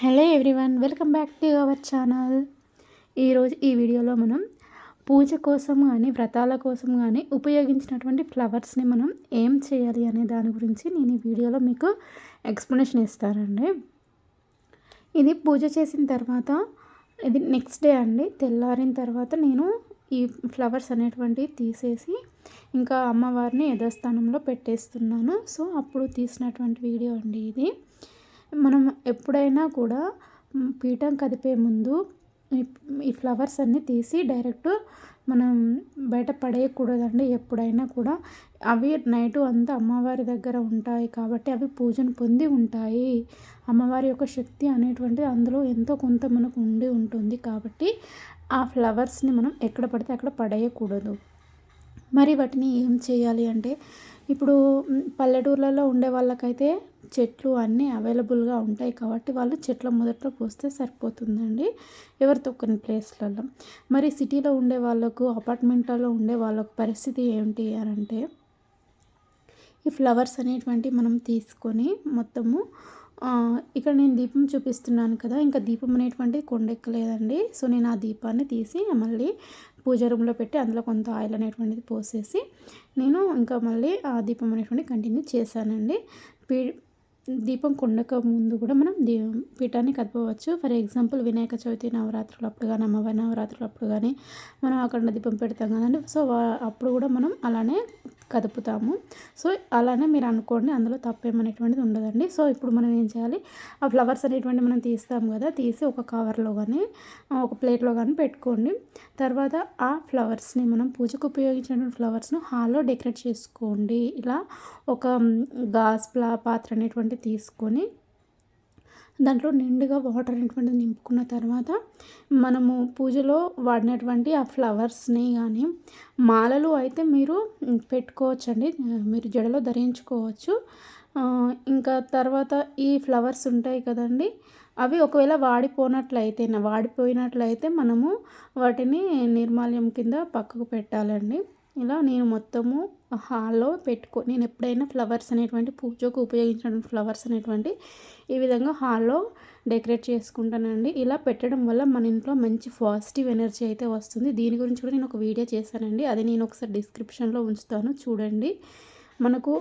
Hello everyone welcome back to our channel. ఈరోజు ఈ వీడియోలో మనం పూజ కోసం కానీ వ్రతాల కోసం కానీ ఉపయోగించినటువంటి ఫ్లవర్స్ని మనం ఏం చేయాలి అనే దాని గురించి నేను ఈ వీడియోలో మీకు ఎక్స్ప్లెనేషన్ ఇస్తానండి. ఇది పూజ చేసిన తర్వాత ఇది నెక్స్ట్ డే అండి. తెల్లారిన తర్వాత నేను ఈ ఫ్లవర్స్ అనేటువంటివి తీసేసి ఇంకా అమ్మవారిని యథాస్థానంలో పెట్టేస్తున్నాను. సో అప్పుడు తీసినటువంటి వీడియో అండి ఇది. మనం ఎప్పుడైనా కూడా పీఠం కదిపే ముందు ఈ ఫ్లవర్స్ అన్నీ తీసి డైరెక్ట్ మనం బయట పడేయకూడదండి ఎప్పుడైనా కూడా. అవి నైటు అంతా అమ్మవారి దగ్గర ఉంటాయి కాబట్టి అవి పూజను పొంది ఉంటాయి. అమ్మవారి యొక్క శక్తి అనేటువంటిది అందులో ఎంతో కొంత మనకు ఉండి ఉంటుంది కాబట్టి ఆ ఫ్లవర్స్ని మనం ఎక్కడ పడితే అక్కడ పడేయకూడదు. మరి వాటిని ఏం చేయాలి అంటే ఇప్పుడు పల్లెటూర్లలో ఉండే వాళ్ళకైతే చెట్లు అన్నీ అవైలబుల్గా ఉంటాయి కాబట్టి వాళ్ళు చెట్ల మొదట్లో పోస్తే సరిపోతుందండి. ఎవరు తొక్కని ప్లేస్లలో. మరి సిటీలో ఉండే వాళ్ళకు అపార్ట్మెంట్లలో ఉండే వాళ్ళకు పరిస్థితి ఏంటి అని అంటే ఈ ఫ్లవర్స్ అనేటువంటి మనం తీసుకొని మొత్తము ఇక్కడ నేను దీపం చూపిస్తున్నాను కదా ఇంకా దీపం అనేటువంటిది కొండెక్కలేదండి. సో నేను ఆ దీపాన్ని తీసి మళ్ళీ పూజ రూమ్లో పెట్టి అందులో కొంత ఆయిల్ అనేటువంటిది పోసేసి నేను ఇంకా మళ్ళీ ఆ దీపం అనేటువంటిది కంటిన్యూ చేశానండి. పీ దీపం కొండక ముందు కూడా మనం దీ పీఠాన్ని కదపవచ్చు. ఫర్ ఎగ్జాంపుల్ వినాయక చవితి నవరాత్రులు అప్పుడు కానీ అమ్మవారి నవరాత్రులు అప్పుడు కానీ మనం అక్కడ దీపం పెడతాం కదండి. సో అప్పుడు కూడా మనం అలానే కదుపుతాము. సో అలానే మీరు అనుకోండి అందులో తప్పేమనేటువంటిది ఉండదండి. సో ఇప్పుడు మనం ఏం చేయాలి? ఆ ఫ్లవర్స్ అనేటువంటి మనం తీస్తాం కదా తీసి ఒక కవర్లో కానీ ఒక ప్లేట్లో కానీ పెట్టుకోండి. తర్వాత ఆ ఫ్లవర్స్ని మనం పూజకు ఉపయోగించినటువంటి ఫ్లవర్స్ను హాల్లో డెకరేట్ చేసుకోండి. ఇలా ఒక గాజ్ పాత్ర అనేటువంటి తీసుకొని దాంట్లో నిండుగా వాటర్ అనేటువంటిది నింపుకున్న తర్వాత మనము పూజలో వాడినటువంటి ఆ ఫ్లవర్స్ని కానీ మాలలు అయితే మీరు పెట్టుకోవచ్చండి మీరు జడలో ధరించుకోవచ్చు. ఇంకా తర్వాత ఈ ఫ్లవర్స్ ఉంటాయి కదండి అవి ఒకవేళ వాడిపోయినట్లయితే వాడిపోయినట్లయితే మనము వాటిని నిర్మాల్యం కింద పక్కకు పెట్టాలండి. ఇలా నేను మొత్తము హాల్లో పెట్టుకో నేను ఎప్పుడైనా ఫ్లవర్స్ అనేటువంటి పూజకు ఉపయోగించిన ఫ్లవర్స్ అనేటువంటి ఈ విధంగా హాల్లో డెకరేట్ చేసుకుంటానండి. ఇలా పెట్టడం వల్ల మన ఇంట్లో మంచి పాజిటివ్ ఎనర్జీ అయితే వస్తుంది. దీని గురించి కూడా నేను ఒక వీడియో చేశానండి. అది నేను ఒకసారి డిస్క్రిప్షన్లో ఉంచుతాను. చూడండి. మనకు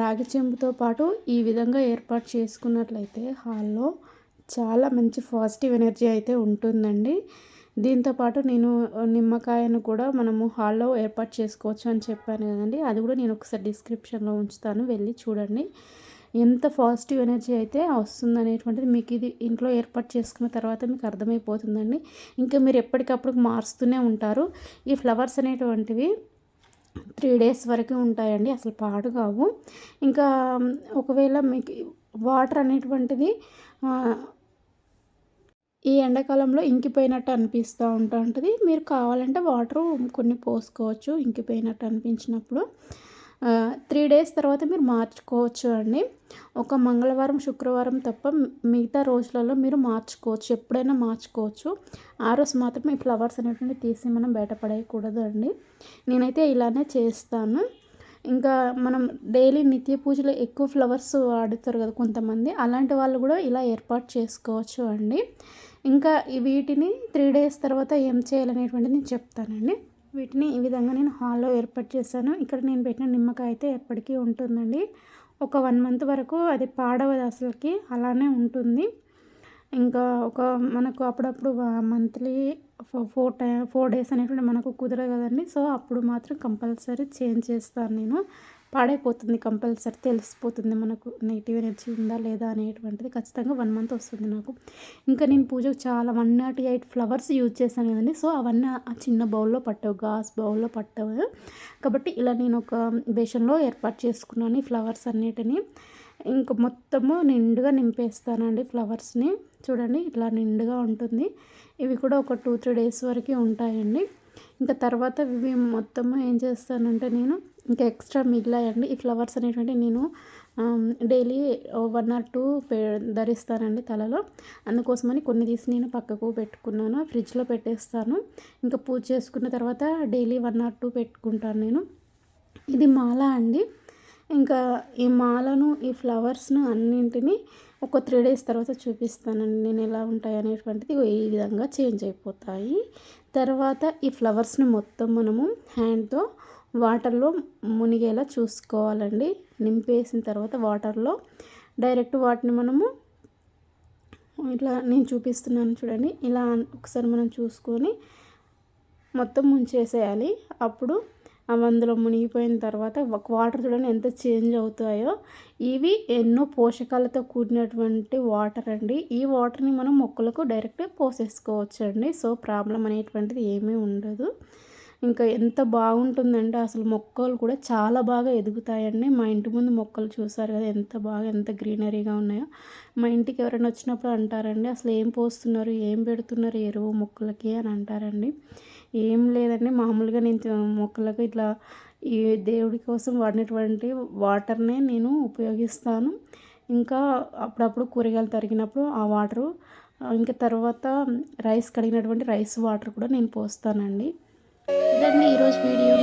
రాగి చెంబుతో పాటు ఈ విధంగా ఏర్పాటు చేసుకున్నట్లయితే హాల్లో చాలా మంచి పాజిటివ్ ఎనర్జీ అయితే ఉంటుందండి. దీంతోపాటు నేను నిమ్మకాయను కూడా మనము హాల్లో ఏర్పాటు చేసుకోవచ్చు అని చెప్పాను కదండి. అది కూడా నేను ఒకసారి డిస్క్రిప్షన్లో ఉంచుతాను. వెళ్ళి చూడండి. ఎంత పాజిటివ్ ఎనర్జీ అయితే వస్తుంది అనేటువంటిది మీకు ఇది ఇంట్లో ఏర్పాటు చేసుకున్న తర్వాత మీకు అర్థమైపోతుందండి. ఇంకా మీరు ఎప్పటికప్పుడు మారుస్తూనే ఉంటారు. ఈ ఫ్లవర్స్ అనేటువంటివి త్రీ డేస్ వరకు ఉంటాయండి. అసలు పాడు కావు. ఇంకా ఒకవేళ మీకు వాటర్ అనేటువంటిది ఈ ఎండాకాలంలో ఇంకిపోయినట్టు అనిపిస్తూ ఉంటుంది మీరు కావాలంటే వాటర్ కొన్ని పోసుకోవచ్చు ఇంకిపోయినట్టు అనిపించినప్పుడు. త్రీ డేస్ తర్వాత మీరు మార్చుకోవచ్చు అండి. ఒక మంగళవారం శుక్రవారం తప్ప మిగతా రోజులలో మీరు మార్చుకోవచ్చు. ఎప్పుడైనా మార్చుకోవచ్చు. ఆ రోజు మాత్రం ఈ ఫ్లవర్స్ అనేటువంటి తీసి మనం బయటపడేయకూడదు అండి. నేనైతే ఇలానే చేస్తాను. ఇంకా మనం డైలీ నిత్య పూజలో ఎక్కువ ఫ్లవర్స్ వాడుతారు కదా కొంతమంది. అలాంటి వాళ్ళు కూడా ఇలా ఏర్పాటు చేసుకోవచ్చు అండి. ఇంకా వీటిని త్రీ డేస్ తర్వాత ఏం చేయాలనేటువంటిది నేను చెప్తానండి. వీటిని ఈ విధంగా నేను హాల్లో ఏర్పాటు చేశాను. ఇక్కడ నేను పెట్టిన నిమ్మకాయ అయితే ఎప్పటికీ ఉంటుందండి. ఒక వన్ మంత్ వరకు అది పాడవదు అసలుకి అలానే ఉంటుంది. ఇంకా ఒక మనకు అప్పుడప్పుడు monthly four tie four days అనేటువంటి మనకు కుదరదు కదండి. సో అప్పుడు మాత్రం కంపల్సరీ చేంజ్ చేస్తాను నేను. పాడైపోతుంది కంపల్సరీ తెలిసిపోతుంది మనకు నెగిటివ్ ఎనర్జీ ఉందా లేదా అనేటువంటిది ఖచ్చితంగా వన్ మంత్ వస్తుంది నాకు. ఇంకా నేను పూజకు చాలా one naught eight flowers use చేశాను కదండి. సో అవన్నీ ఆ చిన్న బౌల్లో పట్టవు గాస్ బౌల్లో పట్టవు. కాబట్టి ఇలా నేను ఒక బేషన్లో ఏర్పాటు చేసుకున్నాను ఈ ఫ్లవర్స్ అన్నిటిని. ఇంకా మొత్తము నిండుగా నింపేస్తానండి ఫ్లవర్స్ని. చూడండి ఇట్లా నిండుగా ఉంటుంది. ఇవి కూడా ఒక టూ త్రీ డేస్ వరకు ఉంటాయండి. ఇంకా తర్వాత ఇవి మొత్తము ఏం చేస్తానంటే నేను ఇంకా ఎక్స్ట్రా మిగిలాయండి. ఈ ఫ్లవర్స్ అనేటువంటి నేను డైలీ వన్ ఆర్ టూ ధరిస్తానండి తలలో. అందుకోసమని కొన్ని తీసి నేను పక్కకు పెట్టుకున్నాను. ఫ్రిడ్జ్లో పెట్టేస్తాను. ఇంకా పూజ చేసుకున్న తర్వాత డైలీ వన్ ఆర్ టూ పెట్టుకుంటాను నేను. ఇది మాల అండి. ఇంకా ఈ మాలను ఈ ఫ్లవర్స్ను అన్నింటినీ ఒక త్రీ డేస్ తర్వాత చూపిస్తానండి నేను ఎలా ఉంటాయి అనేటువంటిది. ఈ విధంగా చేంజ్ అయిపోతాయి. తర్వాత ఈ ఫ్లవర్స్ని మొత్తం మనము హ్యాండ్తో వాటర్లో మునిగేలా చూసుకోవాలండి. నింపేసిన తర్వాత వాటర్లో డైరెక్ట్ వాటిని మనము ఇట్లా నేను చూపిస్తున్నాను చూడండి. ఇలా ఒకసారి మనం చూసుకొని మొత్తం ముంచేసేయాలి. అప్పుడు అందులో మునిగిపోయిన తర్వాత వాటర్ చూడండి ఎంత చేంజ్ అవుతాయో. ఇవి ఎన్నో పోషకాలతో కూడినటువంటి వాటర్ అండి. ఈ వాటర్ని మనం మొక్కలకు డైరెక్ట్ పోసేసుకోవచ్చు అండి సో ప్రాబ్లం అనేటువంటిది ఏమీ ఉండదు. ఇంకా ఎంత బాగుంటుందంటే అసలు మొక్కలు కూడా చాలా బాగా ఎదుగుతాయండి. మా ఇంటి ముందు మొక్కలు చూసారు కదా ఎంత బాగా ఎంత గ్రీనరీగా ఉన్నాయో. మా ఇంటికి ఎవరైనా వచ్చినప్పుడు అంటారండి అసలు ఏం పోస్తున్నారు ఏం పెడుతున్నారు ఎరువు మొక్కలకి? అని అంటారండి. ఏం లేదండి మామూలుగా నేను మొక్కలకు ఇట్లా ఈ దేవుడి కోసం వాడినటువంటి వాటర్నే నేను ఉపయోగిస్తాను. ఇంకా అప్పుడప్పుడు కూరగాయలు తరిగినప్పుడు ఆ వాటరు ఇంకా తర్వాత రైస్ కడిగినటువంటి రైస్ వాటర్ కూడా నేను పోస్తానండి. ఇదండి ఈరోజు వీడియో